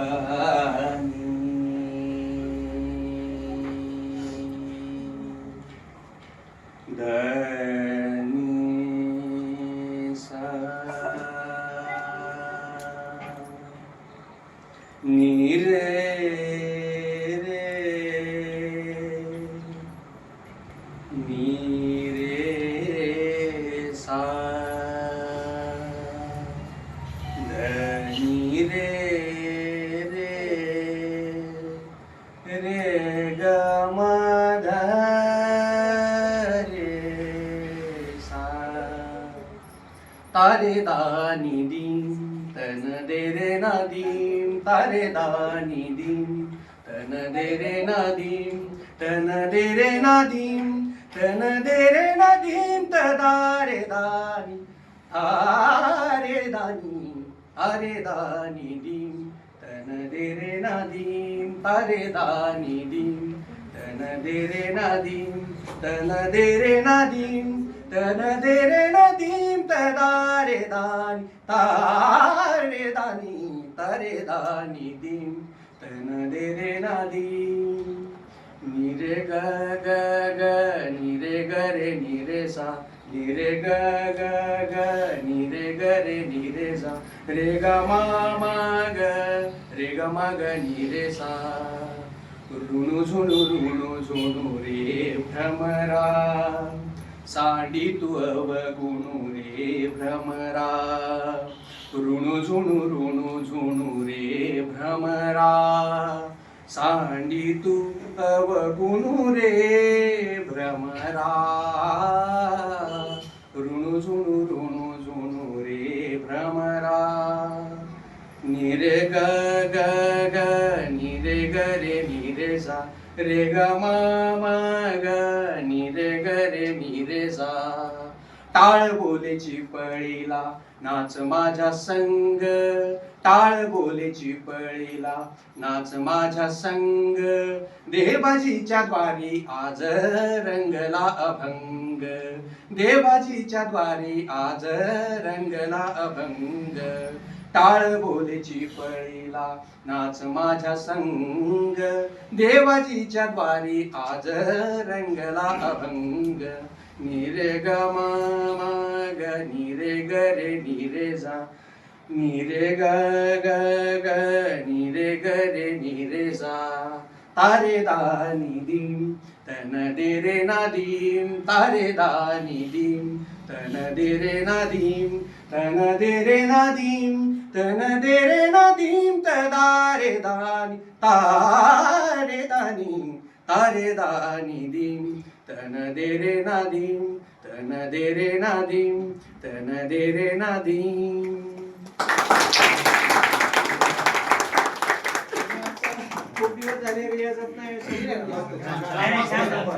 Ah. तारे दानी दीम तन दे रे नादीम तारे दानी दीम तन दे रे नादीम तन दे रे नादीम तन दे रे नादीम तदारे दानी आरे दानी अरे दानी दीम तन दे रे नादीम तारे दानी दीम तन दे रे नादीम तन दे रे नादीम तन दे रे नदीम तदारे दानी तारे दानी तारे दानी दीम तन दे रे नादीम निरे ग ग ग निरे ग रे निरे सा निरे ग ग ग निरे ग रे निरे सा रे रे झुणू ऋणू झुणू रे भ्रमरा साडी तू अवगुणू रे भ्रमरा ऋणू झुणू ऋणू झुणू रे भ्रमरा सांडी तू अवगुणू रे भ्रमरा ऋणू झुणू झुणू रे ग म ग ग निरे ग रे निरे सा टाळ बोलेची पळीला नाच माझ्या संग. टाळ बोलेची पळीला नाच माझ्या संग. देवाजीच्या द्वारी आज रंगला अभंग. देवाजीच्या द्वारी आज रंगला अभंग. टाळ बोलेची पळीला नाच माझ्या संग. देवाजीच्या द्वारी आज रंगला अभंग. निरे ग माग ग निरे ग रे निरे जा. निरे ग ग ग निरे ग रे निरे जा. तारे दानी दीम तन दे रे ना नादीम तारे दानी दीम तन दे रे नादीम तन दे रे नादीम तन दे रे नादीम तदारे दानी तारे दानी तारे दानी दीम तन दे रे नादीम तन दे रे नादीम तन दे रे नादीम। खूप दिवस झाले रियाजत नाही.